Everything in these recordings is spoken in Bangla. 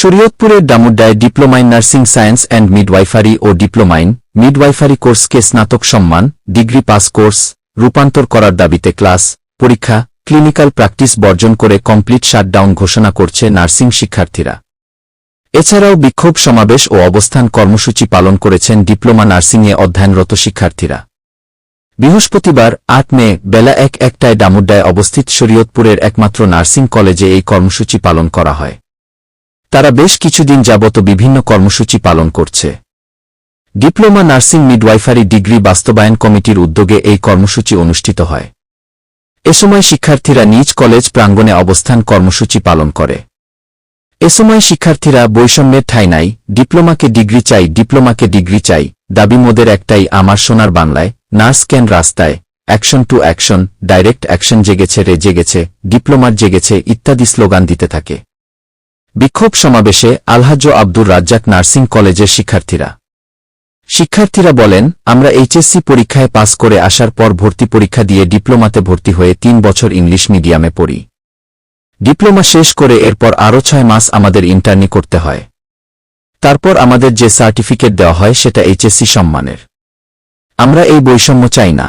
শরীয়তপুরের ডামুড্ডায় diploma in nursing science and midwifery O diploma in midwifery কোর্সকে স্নাতক সম্মান, ডিগ্রি পাস কোর্স, রূপান্তর করার দাবিতে ক্লাস, পরীক্ষা, ক্লিনিক্যাল প্র্যাকটিস বর্জন করে কমপ্লিট শাটডাউন ঘোষণা করছে নার্সিং শিক্ষার্থীরা। এছাড়াও বিক্ষোভ সমাবেশ ও অবস্থান কর্মসূচি পালন করেছেন ডিপ্লোমা নার্সিংয়ে অধ্যয়নরত শিক্ষার্থীরা। বৃহস্পতিবার আট মে বেলা এক একটায় ডামুড্ডায় অবস্থিত শরীয়তপুরের একমাত্র নার্সিং কলেজে এই কর্মসূচি পালন করা হয়। তারা বেশ কিছুদিন যাবত বিভিন্ন কর্মসূচি পালন করছে। ডিপ্লোমা নার্সিং মিডওয়াইফারি ডিগ্রি বাস্তবায়ন কমিটির উদ্যোগে এই কর্মসূচি অনুষ্ঠিত হয়। এ সময় শিক্ষার্থীরা নিজ কলেজ প্রাঙ্গণে অবস্থান কর্মসূচি পালন করে। এ সময় শিক্ষার্থীরা বৈষম্যের ঠাঁই নাই, ডিপ্লোমাকে ডিগ্রি চাই, ডিপ্লোমাকে ডিগ্রি চাই, দাবি মোদের একটাই, আমার সোনার বাংলায় নার্স ক্যান রাস্তায়, action to action, direct action জেগেছে, রে জেগেছে, ডিপ্লোমার জেগেছে, ইত্যাদি স্লোগান দিতে থাকে। বিক্ষোভ সমাবেশে আলহাজ্জ আব্দুর রাজ্জাক নার্সিং কলেজের শিক্ষার্থীরা। শিক্ষার্থীরা বলেন, আমরা এইচএসসি পরীক্ষায় পাস করে আসার পর ভর্তি পরীক্ষা দিয়ে ডিপ্লোমাতে ভর্তি হয়ে তিন বছর ইংলিশ মিডিয়ামে পড়ি। ডিপ্লোমা শেষ করে এরপর আরও ছয় মাস আমাদের ইন্টার্নি করতে হয়। তারপর আমাদের যে সার্টিফিকেট দেওয়া হয় সেটা এইচএসসি সম্মানের। আমরা এই বৈষম্য চাই না।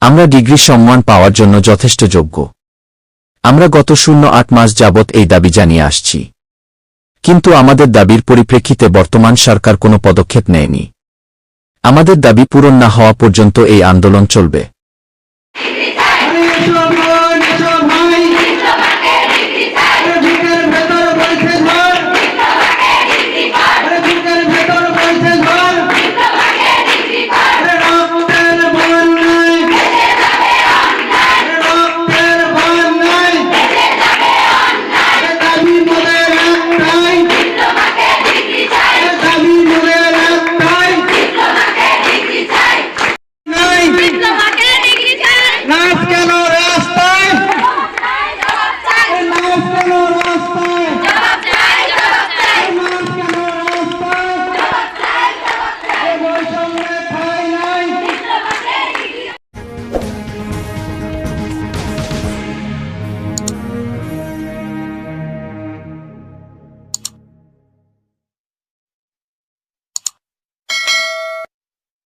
আমরা ডিগ্রি সম্মান পাওয়ার জন্য যথেষ্ট যোগ্য। আমরা গত শূন্য আট মাস যাবৎ এই দাবি জানিয়ে আসছি। কিন্তু আমাদের দাবির পরিপ্রেক্ষিতে বর্তমান সরকার কোনো পদক্ষেপ নেয়নি। আমাদের দাবি পূরণ না হওয়া পর্যন্ত এই আন্দোলন চলবে।